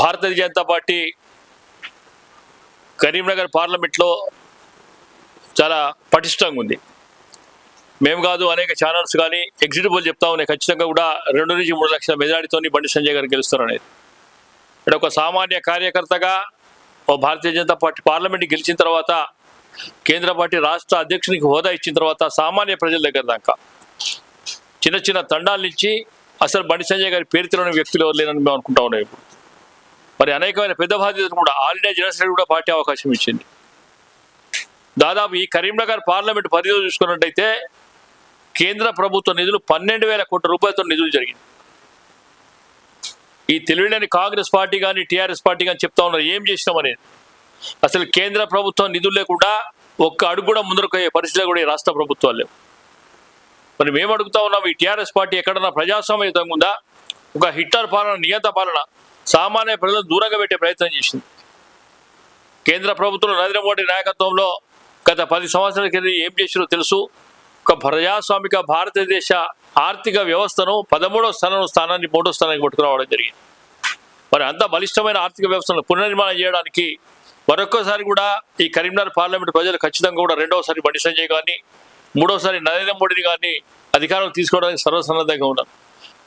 భారతీయ Janata party Karimnagar పార్లమెంట్లో చాలా పటిష్టంగా ఉంది. మేము కాదు అనేక ఛానల్స్ కానీ ఎగ్జిక్యూటివ్ చెప్తా ఉన్నాయి. ఖచ్చితంగా కూడా రెండు నుంచి మూడు లక్షల మెజారిటీతో బండి సంజయ్ గారు గెలుస్తారు అనేది ఇక్కడ ఒక సామాన్య కార్యకర్తగా ఓ భారతీయ జనతా పార్టీ పార్లమెంట్ గెలిచిన తర్వాత కేంద్ర పార్టీ రాష్ట్ర అధ్యక్షునికి హోదా ఇచ్చిన తర్వాత సామాన్య ప్రజల దగ్గర దాకా చిన్న చిన్న తండాల నుంచి అసలు బండి సంజయ్ గారి పేరు తెలియని వ్యక్తులు ఎవరు లేనని మేము అనుకుంటా ఉన్నాం ఇప్పుడు. మరి అనేకమైన పెద్ద బాధ్యతలు కూడా ఆల్ ఇండియా జనరల్ సెక్రటరీ కూడా పార్టీ అవకాశం ఇచ్చింది. దాదాపు ఈ కరీంనగర్ పార్లమెంట్ పరిధిలో చూసుకున్నట్టయితే కేంద్ర ప్రభుత్వ నిధులు పన్నెండు వేల కోట్ల రూపాయలతో నిధులు జరిగింది. ఈ తెలివిలేని కాంగ్రెస్ పార్టీ కానీ టీఆర్ఎస్ పార్టీ కానీ చెప్తా ఉన్నారు ఏం చేసినామనేది అసలు కేంద్ర ప్రభుత్వం నిధులు లేకుండా ఒక్క అడుగు కూడా ముందరకు అయ్యే కూడా ఈ రాష్ట్ర ప్రభుత్వాలు లేవు. మరి మేము అడుగుతా ఉన్నాం ఈ టీఆర్ఎస్ పార్టీ ఎక్కడన్నా ప్రజాస్వామ్యతంగా ఉందా? ఒక హిట్టర్ పాలన నియంత పాలన సామాన్య ప్రజలను దూరంగా పెట్టే ప్రయత్నం చేసింది. కేంద్ర ప్రభుత్వం నరేంద్ర మోడీ నాయకత్వంలో గత పది సంవత్సరాల క్రితం ఏం చేసినో తెలుసు. ఒక ప్రజాస్వామిక భారతదేశ ఆర్థిక వ్యవస్థను పదమూడవ స్థానం స్థానాన్ని మూడో స్థానానికి పట్టుకురావడం జరిగింది. మరి అంత బలిష్టమైన ఆర్థిక వ్యవస్థను పునర్నిర్మాణం చేయడానికి మరొక్కసారి కూడా ఈ కరీంనగర్ పార్లమెంట్ ప్రజలు ఖచ్చితంగా కూడా రెండవసారి బండి సంజయ్ గారిని మూడవసారి నరేంద్ర మోడీని గారిని అధికారం తీసుకోవడానికి సర్వసన్నద్ధంగా ఉన్నారు.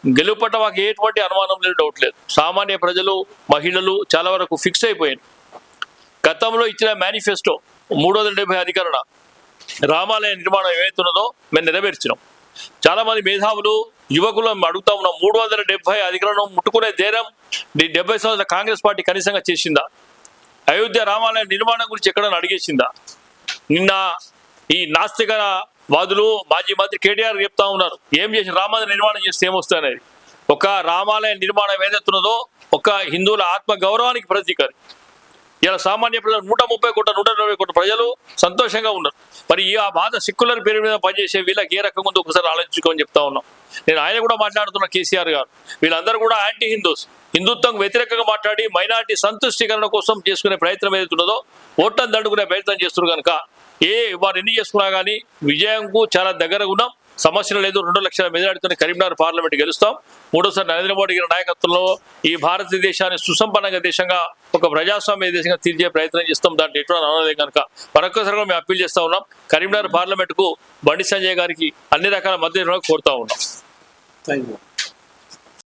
గెలుపు పట్ల మాకు ఎటువంటి అనుమానం లేదు డౌట్ లేదు. సామాన్య ప్రజలు మహిళలు చాలా వరకు ఫిక్స్ అయిపోయారు. గతంలో ఇచ్చిన మేనిఫెస్టో మూడు వందల డెబ్బై అధికరణ. రామాలయ నిర్మాణం ఏమైతున్నదో మేము నెరవేర్చినాం. చాలామంది మేధావులు యువకులు అడుగుతా ఉన్నాం మూడు వందల డెబ్బై అధికరణం ముట్టుకునే ధైర్యం డెబ్బై సంవత్సరాల కాంగ్రెస్ పార్టీ కనీసంగా చేసిందా? అయోధ్య రామాలయ నిర్మాణం గురించి ఎక్కడైనా అడిగేసిందా? నిన్న ఈ నాస్తిక వాదులు మాజీ మంత్రి కేటీఆర్ చెప్తా ఉన్నారు. ఏం చేసి రామాలయ నిర్మాణం చేస్తే ఏమొస్తాయనేది ఒక రామాలయ నిర్మాణం ఏదైతున్నదో ఒక హిందువుల ఆత్మ గౌరవానికి ప్రతీక ఇలా సామాన్య ప్రజలు నూట ముప్పై కోట్ల నూట ఇరవై కోట్ల ప్రజలు సంతోషంగా ఉన్నారు. మరి ఈ ఆ బాధ సిక్కులర్ పేరు మీద పనిచేసే వీళ్ళకి ఏ రకంగా ఉందో ఒకసారి ఆలోచించుకోమని చెప్తా ఉన్నాం. నేను ఆయన కూడా మాట్లాడుతున్న కేసీఆర్ గారు. వీళ్ళందరూ కూడా యాంటీ హిందూస్ హిందుత్వం వ్యతిరేకంగా మాట్లాడి మైనార్టీ సంతుష్టీకరణ కోసం చేసుకునే ప్రయత్నం ఏదైతే ఉన్నదో ఓట్లను దండుకునే ప్రయత్నం చేస్తున్నారు కనుక ఏ వారు ఎన్ని చేసుకున్నా కానీ విజయంకు చాలా దగ్గరగా ఉన్నాం. సమస్యలు లేదు. రెండు లక్షల మెజారిటీతో కరీంనగర్ పార్లమెంట్ గెలుస్తాం. మూడోసారి నరేంద్ర మోడీ గారి నాయకత్వంలో ఈ భారతదేశాన్ని సుసంపన్నంగా దేశంగా ఒక ప్రజాస్వామ్య దేశంగా తీర్చే ప్రయత్నం చేస్తాం. దాంట్లో ఎటువంటి అనలేదు కనుక. మరొకసారి మేము అప్పీల్ చేస్తా ఉన్నాం. కరీంనగర్ పార్లమెంట్కు బండి సంజయ్ గారికి అన్ని రకాల మద్దతు కోరుతా ఉన్నాం. Thank you